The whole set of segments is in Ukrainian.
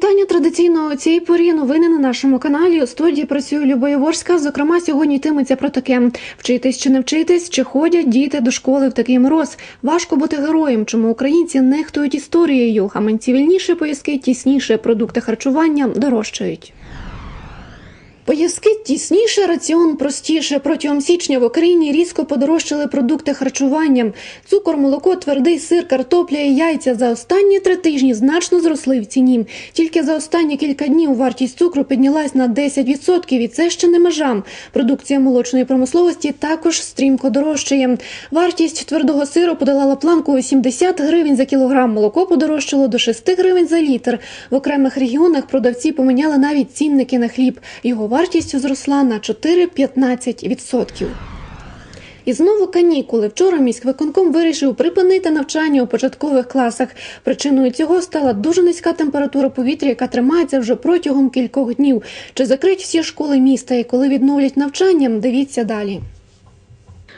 вітання традиційно цієї порі новини на нашому каналі. У студії працює Люба Яворська. Зокрема, сьогодні йтиметься про таке: вчитись чи не вчитись, чи ходять діти до школи в такий мороз. Важко бути героєм, чому українці нехтують історією. Гаманці вільніше поїздки, тісніше продукти харчування дорожчають. Поїздки тісніше, раціон простіше. Протягом січня в Україні різко подорожчали продукти харчування. Цукор, молоко, твердий сир, картопля і яйця за останні три тижні значно зросли в ціні. Тільки за останні кілька днів вартість цукру піднялась на 10%, і це ще не межа. Продукція молочної промисловості також стрімко дорожчає. Вартість твердого сиру подолала планку у 70 гривень за кілограм. Молоко подорожчало до 6 гривень за літр. В окремих регіонах продавці поміняли навіть цінники на хліб. Його вартість зросла на 4-15%. І знову канікули. Вчора міськвиконком вирішив припинити навчання у початкових класах. Причиною цього стала дуже низька температура повітря, яка тримається вже протягом кількох днів. Чи закрить всі школи міста і коли відновлять навчання? Дивіться далі.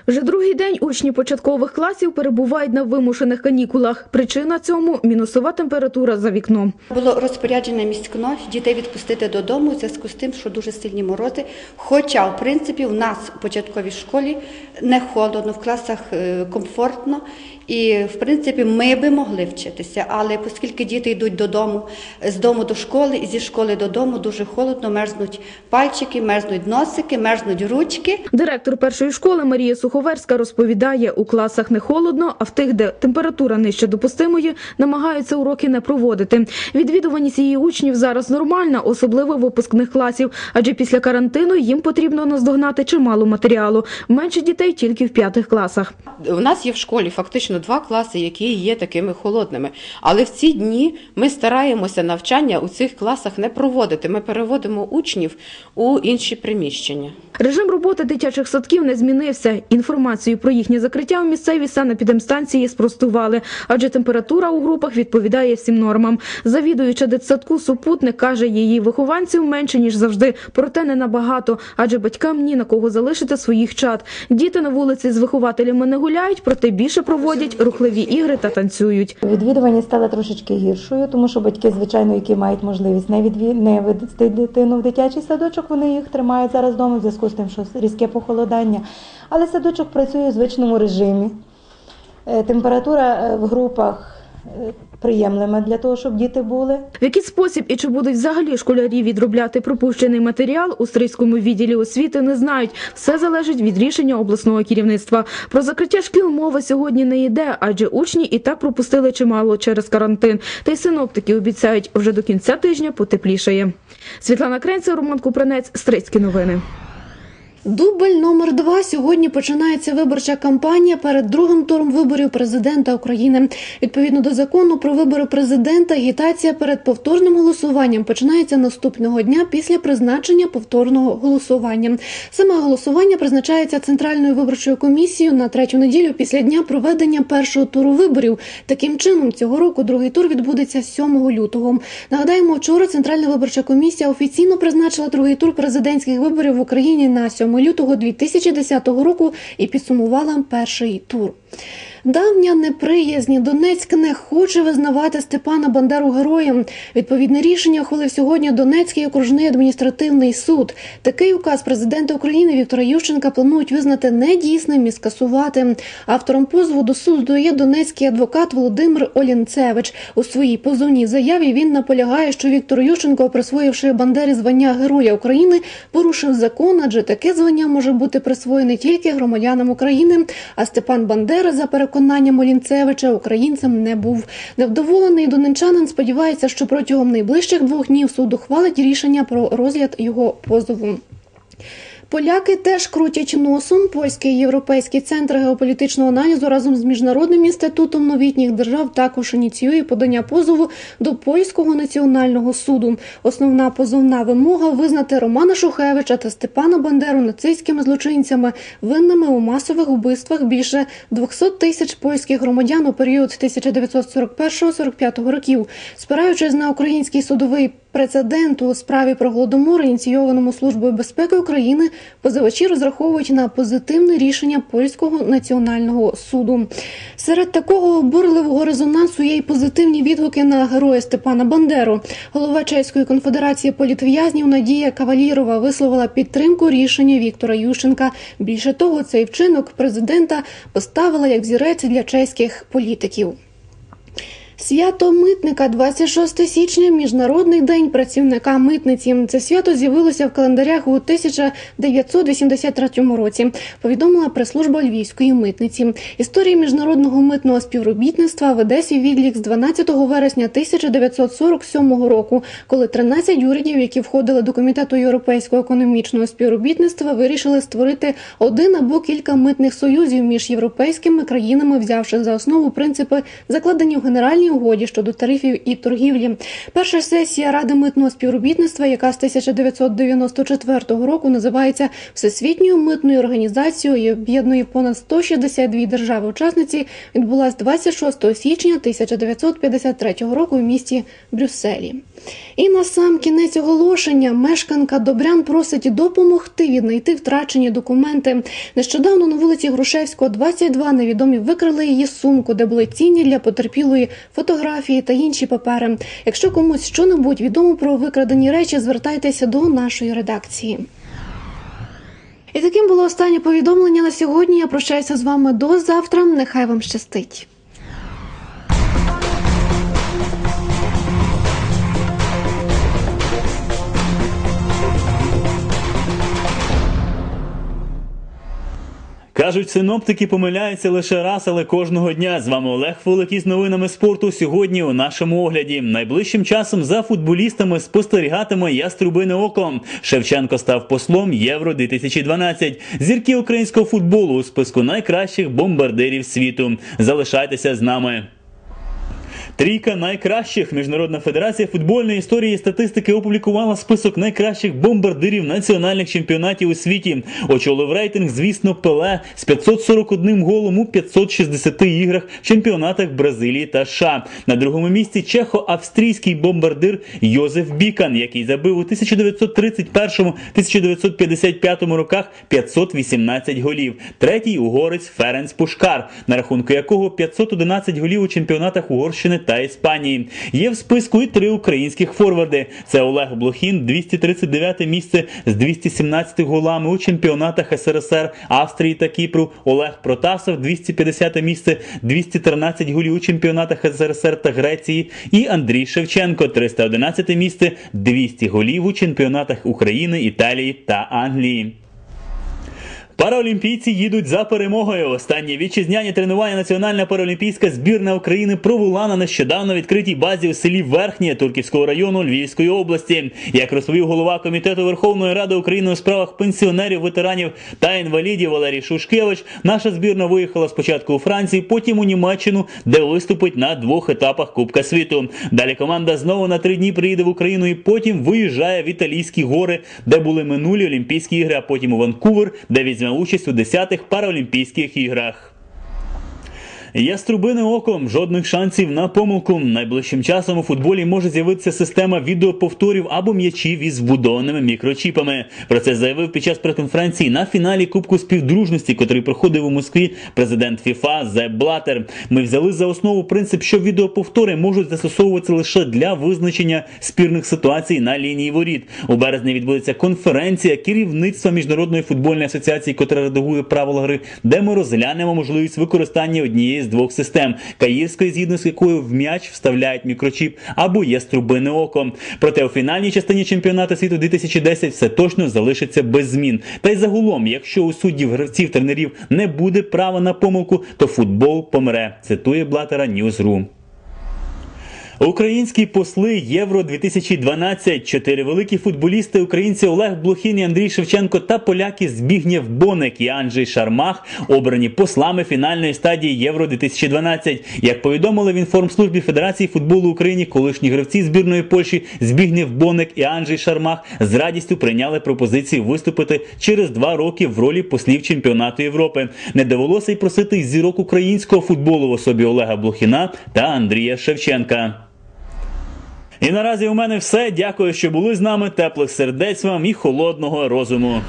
Вже другий день учні початкових класів перебувають на вимушених канікулах. Причина цьому мінусова температура за вікном. Було розпорядження міськно дітей відпустити додому у зв'язку з тим, що дуже сильні морози. Хоча, в принципі, в нас у початковій школі не холодно, в класах е, комфортно. І, в принципі, ми би могли вчитися, але оскільки діти йдуть додому, з дому до школи і зі школи додому, дуже холодно, мерзнуть пальчики, мерзнуть носики, мерзнуть ручки. Директор першої школи Марія Суховерська розповідає, у класах не холодно, а в тих, де температура нижче допустимої, намагаються уроки не проводити. Відвідуваність її учнів зараз нормальна, особливо випускних класів, адже після карантину їм потрібно наздогнати чимало матеріалу. Менше дітей тільки в п'ятих класах. У нас є в школі фактично два класи, які є такими холодними. Але в ці дні ми стараємося навчання у цих класах не проводити. Ми переводимо учнів у інші приміщення. Режим роботи дитячих садків не змінився. Інформацію про їхнє закриття у місцевій санепідемстанції спростували, адже температура у групах відповідає всім нормам. Завідуюча дитсадку супутник каже, її вихованців менше ніж завжди, проте не набагато, адже батькам ні на кого залишити своїх чад. Діти на вулиці з вихователями не гуляють, проте більше проводять рухливі ігри та танцюють. Відвідування стало трошечки гіршою, тому що батьки, звичайно, які мають можливість не відві... не вивезти дитину в дитячий садочок, вони їх тримають зараз вдома в зв'язку з тим, що різке похолодання. Але садочок працює у звичному режимі. Е, Температура е, в групах е, приємлива для того, щоб діти були. В який спосіб і чи будуть взагалі школярі відробляти пропущений матеріал у Стрийському відділі освіти не знають. Все залежить від рішення обласного керівництва. Про закриття шкіл мова сьогодні не йде, адже учні і так пропустили чимало через карантин. Та й синоптики обіцяють, вже до кінця тижня потеплішає. Світлана Кренця, Роман Купранець, Стрийські новини. Дубль номер два сьогодні починається виборча кампанія перед другим туром виборів президента України. Відповідно до закону про вибори президента, агітація перед повторним голосуванням починається наступного дня після призначення повторного голосування. Саме голосування призначається центральною виборчою комісією на третю неділю після дня проведення першого туру виборів. Таким чином, цього року другий тур відбудеться 7 лютого. Нагадаємо, вчора центральна виборча комісія офіційно призначила другий тур президентських виборів в Україні на 7 лютого 2010 року і підсумувала перший тур. Давня неприязнь Донецьк не хоче визнавати Степана Бандеру героєм. Відповідне рішення ухвалив сьогодні Донецький окружний адміністративний суд. Такий указ президента України Віктора Ющенка планують визнати недійсним і скасувати. Автором позову до суду є донецький адвокат Володимир Олінцевич. У своїй позовній заяві він наполягає, що Віктор Ющенко, присвоївши Бандері звання Героя України, порушив закон, адже таке звання може бути присвоєне тільки громадянам України. А Степан Бандера за переконанням Олінцевича українцем не був невдоволений. Донечанин сподівається, що протягом найближчих двох днів суд ухвалить рішення про розгляд його позову. Поляки теж крутять носом. Польський європейський центр геополітичного аналізу разом з міжнародним інститутом новітніх держав також ініціює подання позову до польського національного суду. Основна позовна вимога визнати Романа Шухевича та Степана Бандеру нацистськими злочинцями, винними у масових вбивствах більше 200 тисяч польських громадян у період 1941-45 років, спираючись на український судовий прецеденту у справі про голодомор, ініційованому службою безпеки України, позивачі розраховують на позитивне рішення польського національного суду. Серед такого обурливого резонансу є й позитивні відгуки на героя Степана Бандеру. Голова Чеської конфедерації політв'язнів Надія Кавалірова висловила підтримку рішення Віктора Ющенка. Більше того, цей вчинок президента поставила як взірець для чеських політиків. Свято митника 26 січня Міжнародний день працівника митниці. Це свято з'явилося в календарях у 1983 році. Повідомила прес-служба Львівської митниці. Історія міжнародного митного співробітництва веде свій відлік з 12 вересня 1947 року, коли 13 урядів, які входили до комітету європейського економічного співробітництва, вирішили створити один або кілька митних союзів між європейськими країнами, взявши за основу принципи, закладені в генеральній угоді щодо тарифів і торгівлі. Перша сесія Ради митного співробітництва, яка з 1994 року називається Всесвітньою митною організацією і об'єднує понад 162 держави-учасниці, відбулась 26 січня 1953 року в місті Брюсселі. І на сам кінець оголошення мешканка Добрян просить допомогти віднайти втрачені документи. Нещодавно на вулиці Грушевського, 22 невідомі викрили її сумку, де були цінні для потерпілої фотографії та інші папери. Якщо комусь що-небудь відомо про викрадені речі, звертайтеся до нашої редакції. І таким було останнє повідомлення на сьогодні. Я прощаюся з вами до завтра. Нехай вам щастить. Кажуть, синоптики помиляються лише раз, але кожного дня. З вами Олег Фолик із новинами спорту. Сьогодні у нашому огляді. Найближчим часом за футболістами спостерігатиме яструбине око. Шевченко став послом Євро 2012 Зірки українського футболу у списку найкращих бомбардирів світу. Залишайтеся з нами. Трійка найкращих Міжнародна федерація футбольної історії і статистики опублікувала список найкращих бомбардирів національних чемпіонатів у світі. Очолив рейтинг, звісно, Пеле з 541 голом у 560 іграх в чемпіонатах Бразилії та США. На другому місці чехо-австрійський бомбардир Йозеф Бікан, який забив у 1931-1955 роках 518 голів. Третій угорець Ференц Пушкар, на рахунку якого 511 голів у чемпіонатах Угорщини та Іспанії. Є в списку і три українських форварди. Це Олег Блохін, 239 місце з 217 голами у чемпіонатах СРСР, Австрії та Кіпру. Олег Протасов, 250 місце, 213 голів у чемпіонатах СРСР та Греції. І Андрій Шевченко, 311 місце, 200 голів у чемпіонатах України, Італії та Англії. Параолімпійці їдуть за перемогою. Останні вітчизняні тренування Національна паралімпійська збірна України провела на нещодавно відкритій базі у селі Верхнє Турківського району Львівської області. Як розповів голова комітету Верховної Ради України у справах пенсіонерів, ветеранів та інвалідів Валерій Шушкевич, наша збірна виїхала спочатку у Францію, потім у Німеччину, де виступить на двох етапах Кубка світу. Далі команда знову на три дні приїде в Україну і потім виїжджає в Італійські гори, де були минулі Олімпійські ігри, а потім у Ванкувер, де візьме участь у 10-х Паралімпійських іграх. Яструбине оком жодних шансів на помилку. Найближчим часом у футболі може з'явитися система відеоповторів або м'ячів із вбудованими мікрочіпами. Про це заявив під час прес-конференції на фіналі Кубку співдружності, котрий проходив у Москві президент ФІФА Зеп Блатер. Ми взяли за основу принцип, що відеоповтори можуть застосовуватися лише для визначення спірних ситуацій на лінії воріт. У березні відбудеться конференція керівництва міжнародної футбольної асоціації, котра редагує правила гри, де ми розглянемо можливість використання однієї з двох систем каїрської, згідно з якою в м'яч вставляють мікрочіп або є струбине око. Проте у фінальній частині чемпіонату світу 2010 все точно залишиться без змін. Та й загалом, якщо у суддів, гравців, тренерів не буде права на помилку, то футбол помре. Цитує Блатера Ньюзру. Українські посли Євро 2012 Чотири великі футболісти українці Олег Блохін і Андрій Шевченко та поляки Збігнєв Боник і Анджей Шармах обрані послами фінальної стадії Євро 2012 Як повідомили в інформслужбі Федерації футболу України, колишні гравці збірної Польщі Збігнєв Боник і Анджей Шармах з радістю прийняли пропозицію виступити через два роки в ролі послів чемпіонату Європи. Не довелося й просити зірок українського футболу в особі Олега Блохіна та Андрія Шевченка. І наразі у мене все. Дякую, що були з нами. Теплих сердець вам і холодного розуму.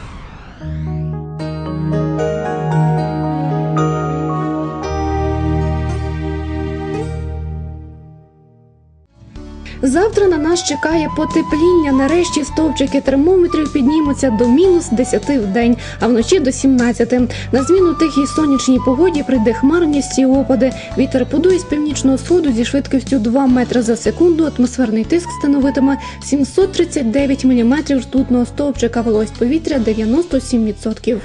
Завтра на нас чекає потепління. Нарешті стовпчики термометрів піднімуться до мінус 10 в день, а вночі до 17. На зміну тихій сонячній погоді прийде хмарність і опади. Вітер подує з північного сходу зі швидкістю 2 метри за секунду. Атмосферний тиск становитиме 739 міліметрів ртутного стовпчика. Вологість повітря 97%.